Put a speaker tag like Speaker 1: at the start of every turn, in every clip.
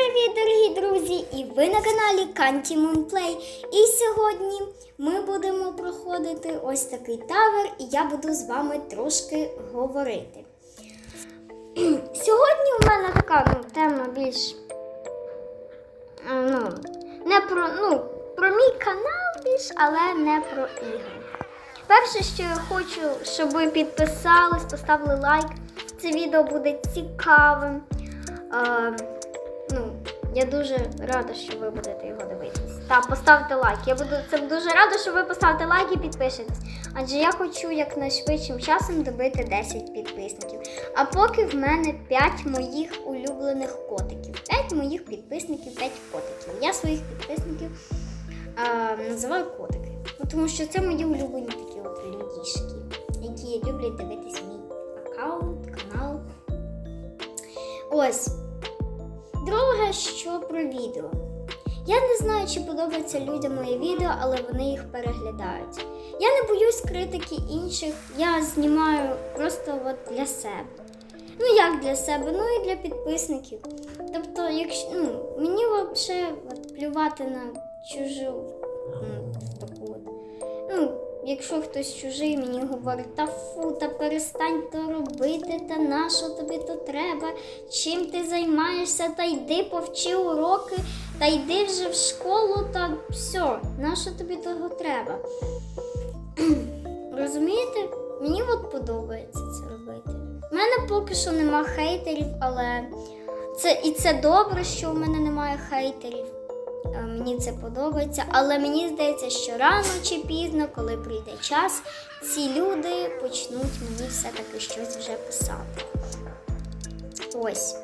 Speaker 1: привіт, дорогі друзі! І ви на каналі Канті Мунплей. І сьогодні ми будемо проходити ось такий тавер, і я буду з вами трошки говорити. Сьогодні у мене така ну, тема більш ну, не про, ну, про мій канал більш, але не про ігри. Перше, що я хочу, щоб ви підписались, поставили лайк. Це відео буде цікавим. Я дуже рада, що ви будете його дивитись. Та поставте лайк. Я буду це дуже рада, що ви поставите лайк і підпишетесь. Адже я хочу якнайшвидшим часом добити 10 підписників. А поки в мене 5 моїх улюблених котиків. 5 моїх підписників, 5 котиків. Я своїх підписників е, називаю котики. Ну, тому що це мої улюблені такі от людішки, які люблять дивитись мій аккаунт, канал. Ось. Друге, що про відео. Я не знаю, чи подобається людям моє відео, але вони їх переглядають. Я не боюсь критики інших, я знімаю просто от для себе. Ну, як для себе, ну і для підписників. Тобто, якщо ну, мені взагалі плювати на чужу ну, таку. Ну, якщо хтось чужий мені говорить, та фу, та перестань то робити, та на що тобі то треба, чим ти займаєшся, та йди повчи уроки, та йди вже в школу, та все, на що тобі того треба. Розумієте? Мені от подобається це робити. У мене поки що нема хейтерів, але це і це добре, що в мене немає хейтерів. Е, Мені це подобається, але мені здається, що рано чи пізно, коли прийде час, ці люди почнуть мені все-таки щось вже писати. Ось.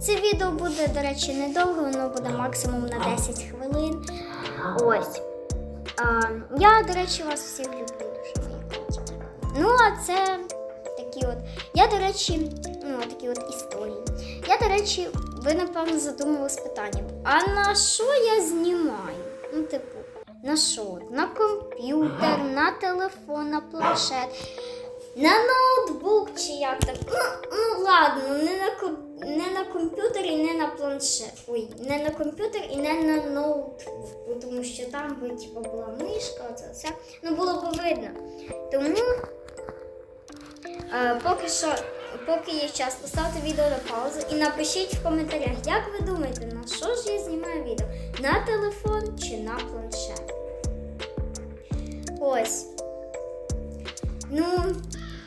Speaker 1: Це відео буде, до речі, недовго, воно буде максимум на 10 хвилин. Ось. А, я, до речі, вас всіх люблю дуже мої котики. Ну, а це такі от. Я, до речі, ну, такі от історії. Я, до речі, ви, напевно, задумувались питанням, а на що я знімаю? Ну, типу, на що? На комп'ютер, на телефон, на планшет, на ноутбук чи як там. Ну, ну ладно, не на, не на комп'ютер і не на планшет. Ой, не на комп'ютер і не на ноутбук. Тому що там би типу, була мишка, оце все. Ну було б видно. Тому Е, поки що, поки є час, поставте відео на паузу і напишіть в коментарях, як ви думаєте, на що ж я знімаю відео? На телефон чи на планшет? Ось. Ну,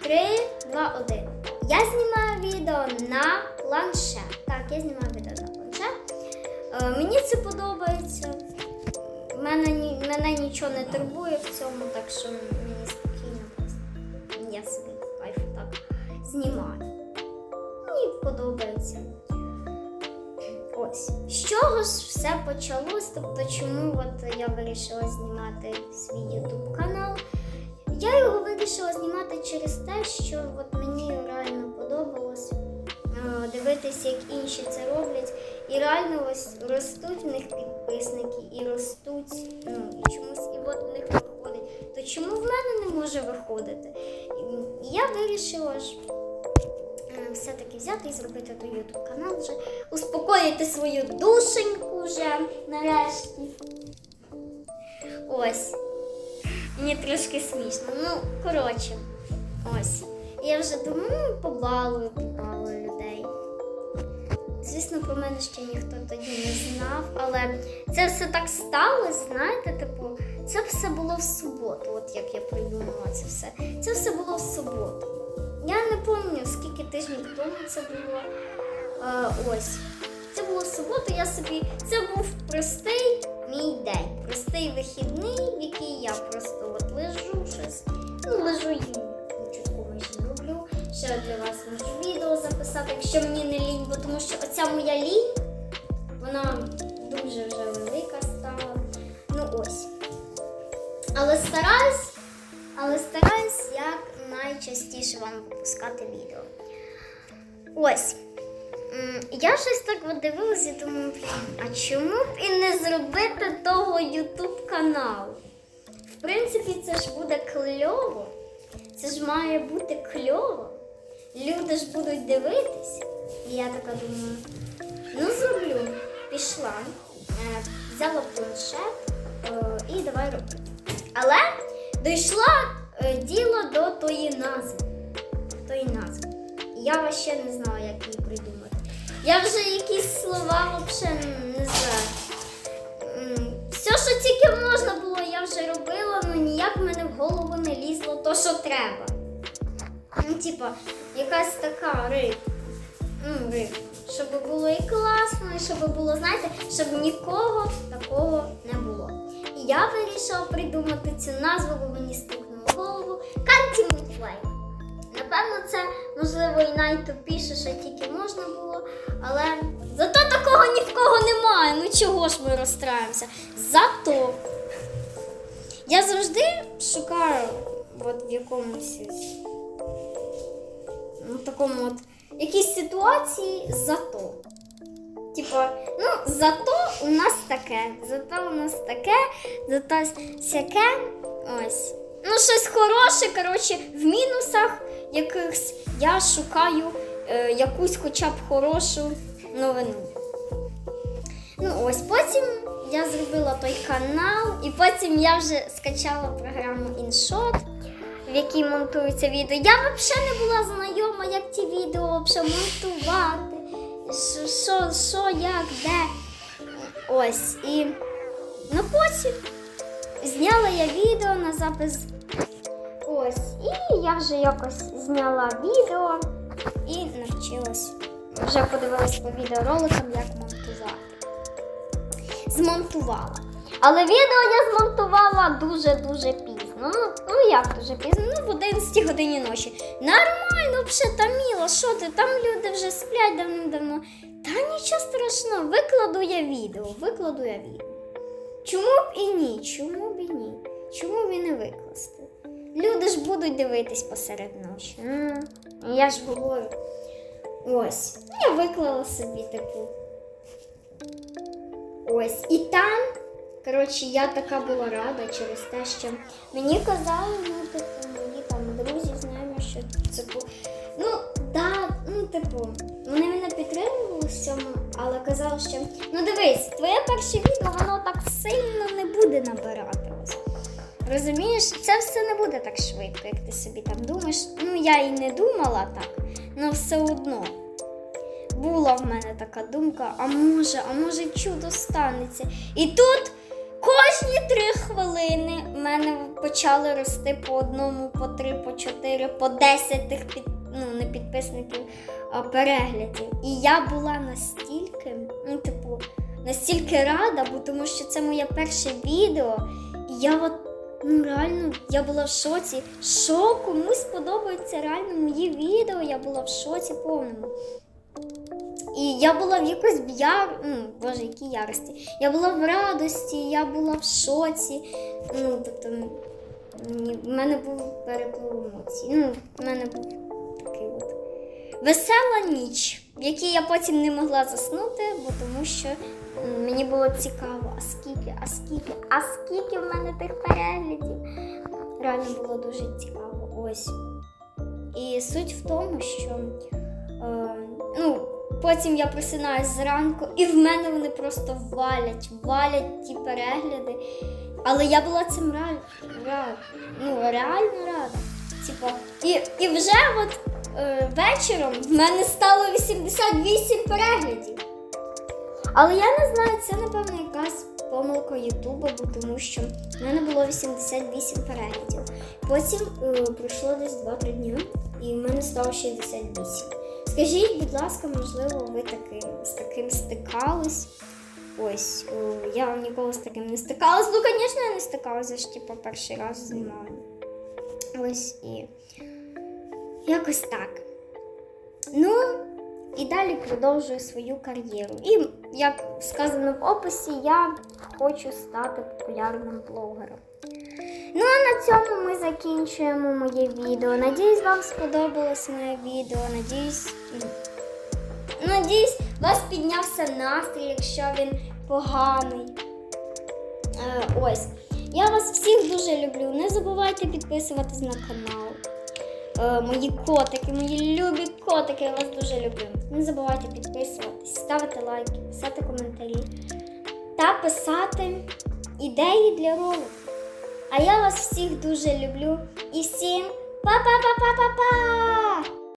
Speaker 1: 3, 2, 1. Я знімаю відео на планшет. Так, я знімаю відео на планшет. Е, мені це подобається. Мене, мене нічого не турбує в цьому, так що знімаю. Мені подобається. Ось. З чого ж все почалось? Тобто, чому от я вирішила знімати свій YouTube канал? Я його вирішила знімати через те, що от мені реально подобалось е, дивитися, як інші це роблять. І реально ось ростуть в них підписники, і ростуть, ну і чомусь і от в них виходить. То чому в мене не може виходити? І я вирішила ж все-таки взяти і зробити той YouTube канал вже, успокоїти свою душеньку вже нарешті. Ось. Мені трошки смішно. Ну, коротше, ось. Я вже думаю, побалую, побалую людей. Звісно, про мене ще ніхто тоді не знав, але це все так сталося, знаєте, типу, це все було в суботу, от як я придумала це все. Це все було в суботу. Я не пам'ятаю, скільки тижнів тому це було. Е, ось. Це було в суботу, я собі. Це був простий мій день. Простий вихідний, в який я просто от лежу щось. Ну, лежу і майже роблю. Ще для вас можу відео записати, якщо мені не лінь, бо тому що оця моя лінь, вона дуже вже велика стала. Ну ось. Але стараюсь, але стараюсь як найчастіше вам випускати відео. Ось. Я щось так от дивилась і думаю, а чому б і не зробити того Ютуб каналу? В принципі, це ж буде кльово. Це ж має бути кльово. Люди ж будуть дивитись. І я така думаю, ну зроблю. прийшла, е, взяла планшет е, і давай робити. Але дійшла діло до тої назви. Тої назви. Я ще не знала, як її придумати. Я вже якісь слова взагалі не знаю. Все, що тільки можна було, я вже робила, але ніяк в мене в голову не лізло то, що треба. Ну, типа, якась така риб. Ну, риб. Щоб було і класно, і щоб було, знаєте, щоб нікого такого не було. І я вирішила придумати цю назву, бо мені Кантімуфлей. Напевно, це можливо і найтупіше, що тільки можна було, але зато такого ні в кого немає. Ну чого ж ми розстраємося? Зато я завжди шукаю от в якомусь ну, такому от якійсь ситуації зато. Типа, ну, зато у нас таке, зато у нас таке, зато сяке. Ось. Ну, щось хороше, коротше, в мінусах якихось я шукаю е, якусь хоча б хорошу новину. Ну, ось потім я зробила той канал, і потім я вже скачала програму InShot, в якій монтується відео. Я взагалі не була знайома, як ті відео монтувати. Що, що, що, як, де. Ось. І ну потім зняла я відео на запис. Ось. І я вже якось зняла відео і навчилась. Вже подивилась по відеороликам, як монтувати. Змонтувала. Але відео я змонтувала дуже-дуже пізно. Ну, ну як дуже пізно? Ну, в 11 годині ночі. Нормально, взагалі, та міло, що ти? Там люди вже сплять давним-давно. Та нічого страшного, викладу я відео, викладу я відео. Чому б і ні? Чому б і ні? Чому б і не викласти? Люди ж будуть дивитись посеред ночі. М, Я ж говорю. Ось. Я виклала собі типу. Ось. І там, коротше, я така була рада через те, що мені казали, ну, типу, мої там друзі, знаємо, що це типу. Ну, да, ну, типу, вони мене підтримували в цьому, але казали, що ну дивись, твоє перше відео, воно так сильно не буде набирати. Розумієш, це все не буде так швидко, як ти собі там думаєш. Ну, я і не думала так, але все одно. Була в мене така думка, а може, а може чудо станеться. І тут кожні три хвилини в мене почали рости по одному, по три, по чотири, по десять тих під, ну, не підписників, а переглядів. І я була настільки, ну, типу, настільки рада, бо тому що це моє перше відео. І я от, ну реально, я була в шоці. Що комусь подобається реально мої відео, я була в шоці повному. І я була в якось в яр... ну, боже, якій ярості. Я була в радості, я була в шоці. Ну, тобто, в мене був переплив емоцій. Ну, в мене був такий от весела ніч, в якій я потім не могла заснути, бо тому що мені було цікаво, а скільки, а скільки, а скільки в мене тих переглядів. Реально було дуже цікаво. Ось. І суть в тому, що е, ну, потім я просинаюсь зранку, і в мене вони просто валять, валять ті перегляди. Але я була цим рада, рада ну, реально рада. Типа, і, і вже от е, вечором в мене стало 88 переглядів. Але я не знаю, це напевно якась помилка Ютуба, бо тому що в мене було 88 переглядів. Потім е, пройшло десь 2-3 дні, і в мене стало 68. Скажіть, будь ласка, можливо, ви таким, з таким стикались? Ось, е, я ніколи з таким не стикалась. Ну, звісно, я не стикалася, ж типу перший раз знімаю. Ось і якось так. Ну, і далі продовжую свою кар'єру. І, як сказано в описі, я хочу стати популярним блогером. Ну а на цьому ми закінчуємо моє відео. Надіюсь, вам сподобалось моє відео. Надіюсь, надіюсь, вас піднявся настрій, якщо він поганий. Е, ось. Я вас всіх дуже люблю. Не забувайте підписуватись на канал. Е, мої котики, мої любі котики. Я вас дуже люблю. Не забувайте підписуватись, ставити лайки, писати коментарі та писати ідеї для ролику. А я вас всіх дуже люблю і всім па-па-па-па-па-па!